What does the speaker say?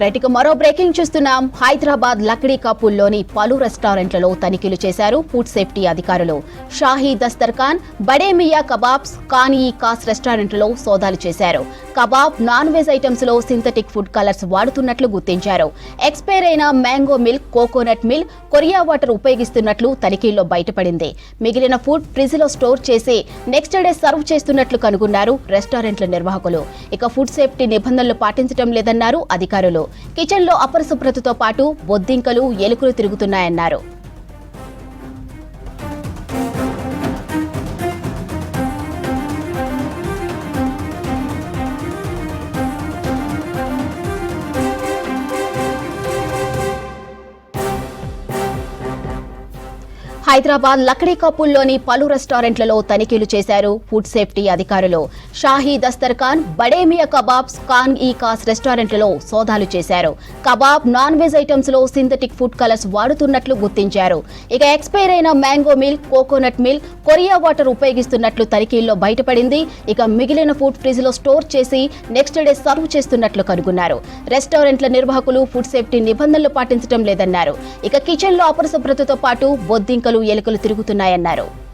Right ఇక మరో breaking చూస్తున్నాం. హైదరాబాద్ లక్డీ కపూల్లోని పలు రెస్టారెంట్లలో తనిఖీలు చేశారు ఫుడ్ సేఫ్టీ అధికారులు. షాహీ దస్తర్ ఖాన్ బడేమియా కబాబ్స్ కానీ కాస్ రెస్టారెంట్లో సోదాలు చేశారు. కబాబ్ నాన్ వెజ్ ఐటమ్స్లో సింథటిక్ ఫుడ్ కలర్స్ వాడుతున్నట్లు గుర్తించారు. ఎక్స్పైర్ అయిన మ్యాంగో మిల్క్ కోకోనట్ మిల్క్ కొరియా వాటర్ ఉపయోగిస్తున్నట్లు తనిఖీల్లో బయటపడింది. మిగిలిన ఫుడ్ ఫ్రిడ్జ్లో స్టోర్ చేసి నెక్స్ట్ డే సర్వ్ చేస్తున్నట్లు కనుగొన్నారు రెస్టారెంట్ల నిర్వాహకులు. ఇక ఫుడ్ సేఫ్టీ నిబంధనలు పాటించడం లేదన్నారు అధికారులు. కిచెన్లో అపరిశుభ్రతతో పాటు బొద్దింకలు ఎలుకలు తిరుగుతున్నాయన్నారు. హైదరాబాద్ లక్డీ పలు రెస్టారెంట్లలో తనిఖీలు చేశారు ఫుడ్ సేఫ్టీ అధికారులు. షాహీ దస్తర్ ఖాన్ బడేమియా కబాబ్స్ ఖాన్ ఈ కాస్ రెస్టారెంట్లలో సోదాలు చేశారు. కబాబ్ నాన్ వెజ్ ఐటమ్స్లో సింథటిక్ ఫుడ్ కలర్స్ వాడుతున్నట్లు గుర్తించారు. ఇక ఎక్స్పైర్ అయిన మ్యాంగో మిల్క్ కోకోనట్ మిల్క్ కొరియా వాటర్ ఉపయోగిస్తున్నట్లు తనిఖీల్లో బయటపడింది. ఇక మిగిలిన ఫుడ్ ఫ్రిడ్జ్లో స్టోర్ చేసి నెక్స్ట్ డే సర్వ్ చేస్తున్నట్లు కనుగొన్నారు. రెస్టారెంట్ల నిర్వాహకులు ఫుడ్ సేఫ్టీ నిబంధనలు పాటించడం లేదన్నారు. ఇక కిచెన్లో అపరిశుభ్రతతో పాటు బొద్దింకలు ఎలుకలు తిరుగుతున్నాయన్నారు.